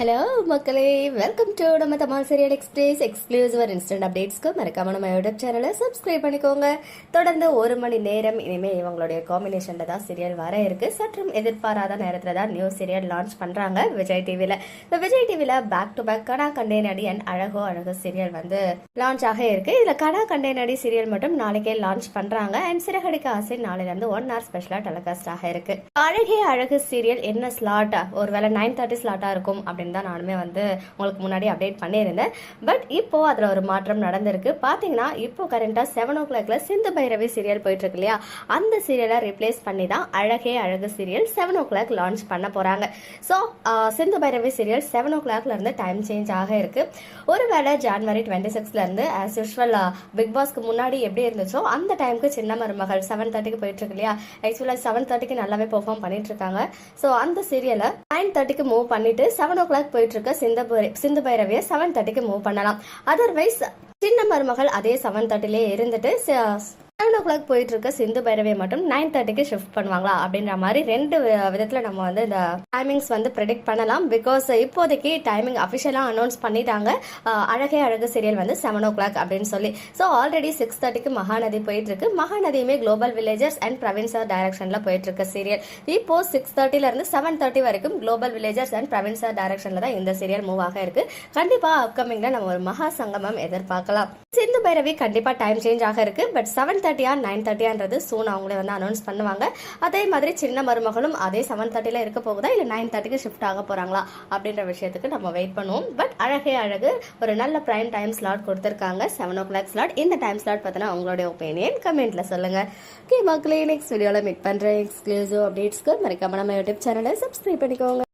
Hello மக்களே. Welcome to நம்ம Tamil serial express exclusive instant அப்டேட்ஸ்க்கு மறக்காம நம்ம யூடியூப் சேனலை சப்ஸ்கிரைப் பண்ணிக்கோங்க. தொடர்ந்து ஒரு மணி நேரம் இனிமேல் இவங்களுடைய காம்பினேஷனில் தான் சீரியல் வர இருக்கு. சற்றும் எதிர்பாராத நேரத்தில் தான் நியூ சீரியல் லான்ச் பண்ணுறாங்க விஜய் டிவியில் இப்போ விஜய் டிவியில் பேக் டு பேக் கடா கண்டே நடி அண்ட் அழகோ அழகு சீரியல் வந்து லான்ச் ஆக இருக்கு. இதில் கடா கண்டே நடி சீரியல் மட்டும் நாளைக்கே லான்ச் பண்ணுறாங்க அண்ட் சிறகடிக்க ஆசை நாளையிலேருந்து ஒன் ஹவர் ஸ்பெஷலாக டெலிகாஸ்ட் ஆக இருக்கு. அழகே அழகு சீரியல் என்ன ஸ்லாட்டா ஒருவேளை நைன் தேர்ட்டி ஸ்லாட்டாக இருக்கும் அப்படின்னு தான் நானுமே வந்து உங்களுக்கு முன்னாடி அப்டேட் பண்ணியிருந்தேன். பட் இப்போ அதில் ஒரு மாற்றம் நடந்திருக்கு. பார்த்தீங்கன்னா இப்போ கரண்ட்டாக செவன் ஓ கிளாக்ல சிந்து பைரவி சீரியல் போயிட்டு இல்லையா? அந்த சீரியலை ரிப்ளேஸ் பண்ணி தான் அழகே Azhagu serial seven o'clock launch பண்ண போகிறாங்க so Sindhu Bhairavi serial seven ஓ கிளாக்ல இருந்து டைம் சேஞ்ச் ஆக இருக்கு. ஒருவேளை ஜான்வரி டுவெண்ட்டி சிக்ஸ்ல இருந்து ஆஸ் யூஸ்வல் பிக் பாஸ்க்கு முன்னாடி எப்படி இருந்துச்சோ அந்த டைமுக்கு சின்ன மருமகள் செவன் தேர்ட்டிக்கு போயிட்டு இருக்கு இல்லையா? ஆக்சுவலாக செவன் தேர்ட்டிக்கு நல்லாவே பெர்ஃபார்ம் பண்ணிட்டு இருக்காங்க. ஸோ அந்த சீரியலை நைன் தேர்ட்டிக்கு மூவ் பண்ணிட்டு செவன் ஓ கிளாக் போயிட்டு இருக்க சிந்த பைர- சிந்து பைரவியை செவன் தேர்ட்டிக்கு மூவ் பண்ணலாம். அதர்வைஸ் சின்ன மருமகள் அதே செவன் தேர்ட்டிலே இருந்துட்டு ஓ கிளாக் போயிட்டு இருக்க சிந்து பைரவை மட்டும் நைன் தேர்ட்டிக்கு ஷிஃப்ட் பண்ணுவாங்களா அப்படின்ற மாதிரி ரெண்டு விதத்தில் விதத்துல நம்ம வந்து இந்த டைமிங்ஸ் வந்து ப்ரெடிக்ட் பண்ணலாம். பிகாஸ் இப்போதைக்கு டைமிங் அஃபிஷியலாக அனௌன்ஸ் பண்ணிட்டாங்க. அழகே அழகு சீரியல் வந்து செவன் ஓ கிளாக் அப்படின்னு சொல்லி. ஸோ ஆல்ரெடி சிக்ஸ் தேர்ட்டிக்கு மகாநதி போயிட்டு இருக்கு மகாநதியுமே global villagers and Praveen sir டைரக்ஷன்ல போயிட்டு இருக்க சீரியல் இப்போ சிக்ஸ் தேர்ட்டில இருந்து செவன் தேர்ட்டி வரைக்கும் global villagers and Praveen sir டைரக்ஷன்ல தான் இந்த சீரியல் மூவ் ஆக இருக்கு. கண்டிப்பா அப்கமிங்ல நம்ம ஒரு மகா சங்கமம் எதிர்பார்க்கலாம். சிந்து பைரவி கண்டிப்பா டைம் சேஞ்ச் ஆக இருக்கு. பட் செவன் தேர்ட்டியா நைன் தேர்ட்டியான்றது சூன் அவங்களே வந்து அனௌன்ஸ் பண்ணுவாங்க. அதே மாதிரி சின்ன மருமகளும் அதே செவன் தேர்ட்டியில் இருக்க போகுதா? இல்லை நைன் தேர்ட்டிக்கு ஷிஃப்ட் ஆக போகிறாங்களா அப்படின்ற விஷயத்துக்கு நம்ம வெயிட் பண்ணுவோம். பட் அழகே அழகு ஒரு நல்ல ப்ரைம் டைம் ஸ்லாட் கொடுத்துருக்காங்க. செவன் ஓ கிளாக் ஸ்லாட் இந்த டைம் ஸ்லாட் பார்த்தோன்னா உங்களுடைய ஒப்பீனியன் கமெண்ட்டில் சொல்லுங்கள் ஓகே மக்களே நெக்ஸ்ட் வீடியோவில் மீட் பண்ணுறேன் எக்ஸ்க்ளூசிவ் அப்டேட்ஸ்க்கு மறக்காம நம்ம யூடியூப் சேனலை சப்ஸ்கிரைப் பண்ணிக்கோங்க.